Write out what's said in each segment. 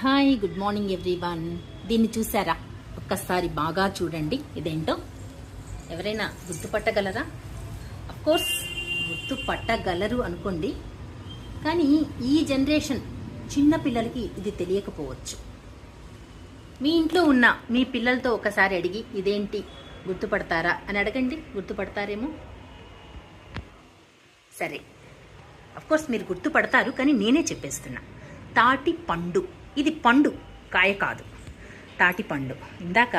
Hi good morning everyone. దీన్ని చూసారా? ఒక్కసారి బాగా చూడండి. ఇదేంటో? ఎవరైనా గుర్తుపట్టగలరా? అఫ్కోర్స్ గుర్తుపట్టగలరు అనుకోండి. కానీ ఈ జనరేషన్ చిన్న పిల్లలకి ఇది తెలియకపోవచ్చు. మీ ఇంట్లో ఉన్న మీ పిల్లలతో ఒకసారి అడిగి ఇదేంటి? గుర్తుపడతారా? అని అడగండి. గుర్తుపడతారేమో? సరే. అఫ్కోర్స్ మీరు గుర్తుపడతారు కానీ నేనే చెప్పేస్తున్నా. తాటి పండు. ఇది పండు కాయ కాదు. తాటి పండు. ఇందాక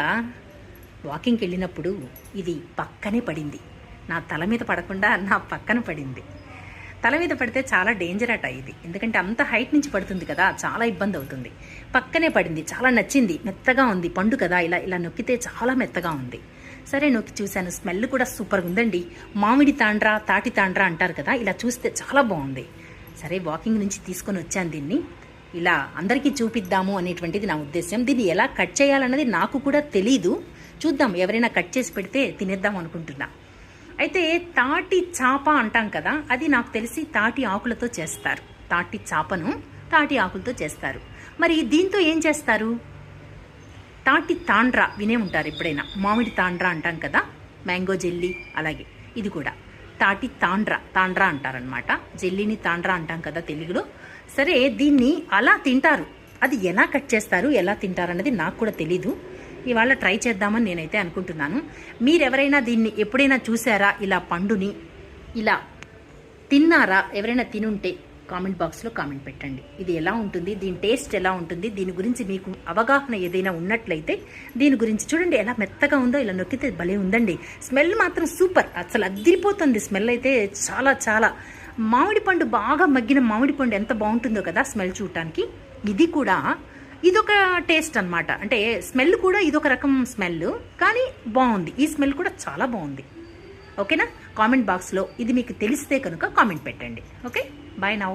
వాకింగ్కి వెళ్ళినప్పుడు ఇది పక్కనే పడింది. నా తల మీద పడకుండా నా పక్కన పడింది. తల మీద పడితే చాలా డేంజర్ అట ఇది. ఎందుకంటే అంత హైట్ నుంచి పడుతుంది కదా చాలా ఇబ్బంది అవుతుంది. పక్కనే పడింది చాలా నచ్చింది మెత్తగా ఉంది పండు కదా ఇలా ఇలా నొక్కితే చాలా మెత్తగా ఉంది. సరే నొక్కి చూశాను. స్మెల్ కూడా సూపర్గా ఉందండి. మామిడి తాండ్రా తాటి తాండ్రా అంటారు కదా ఇలా చూస్తే చాలా బాగుంది. సరే వాకింగ్ నుంచి తీసుకొని వచ్చాను దీన్ని. ఇలా అందరికీ చూపిద్దాము అనేటువంటిది నా ఉద్దేశం దీన్ని ఎలా కట్ చేయాలన్నది నాకు కూడా తెలీదు. చూద్దాం ఎవరైనా కట్ చేసి పెడితే తినేద్దాం అనుకుంటున్నా. అయితే తాటి చాప అంటాం కదా అది నాకు తెలిసి తాటి ఆకులతో చేస్తారు. తాటి చాపను తాటి ఆకులతో చేస్తారు. మరి దీంతో ఏం చేస్తారు? తాటి తాండ్రా వినే ఉంటారు ఎప్పుడైనా. మామిడి తాండ్రా అంటాం కదా మ్యాంగో జెల్లీ అలాగే. ఇది కూడా. తాటి తాండ్ర తాండ్ర అంటారనమాట జెల్లీని తాండ్ర అంటాం కదా తెలుగులో. సరే దీన్ని అలా తింటారు. అది ఎలా కట్ చేస్తారు ఎలా తింటారు అన్నది నాకు కూడా తెలీదు. ఇవాళ ట్రై చేద్దామని నేనైతే అనుకుంటున్నాను. మీరెవరైనా దీన్ని ఎప్పుడైనా చూసారా? ఇలా పండుని ఇలా తిన్నారా? ఎవరైనా తినుంటే కామెంట్ బాక్స్లో కామెంట్ పెట్టండి. ఇది ఎలా ఉంటుంది? దీని టేస్ట్ ఎలా ఉంటుంది? దీని గురించి మీకు అవగాహన ఏదైనా ఉన్నట్లయితే దీని గురించి చూడండి ఎలా మెత్తగా ఉందో ఇలా నొక్కితే భలే ఉందండి. స్మెల్ మాత్రం సూపర్. అసలు అదిరిపోతుంది. స్మెల్ అయితే చాలా చాలా. మామిడి పండు బాగా మగ్గిన మామిడి పండు ఎంత బాగుంటుందో కదా స్మెల్ చూడటానికి. ఇది కూడా ఇదొక టేస్ట్ అన్నమాట. అంటే స్మెల్ కూడా ఇదొక రకం స్మెల్ కానీ బాగుంది. ఈ స్మెల్ కూడా చాలా బాగుంది. ఓకేనా? కామెంట్ బాక్స్లో ఇది మీకు తెలిస్తే కనుక కామెంట్ పెట్టండి. ఓకే? Bye now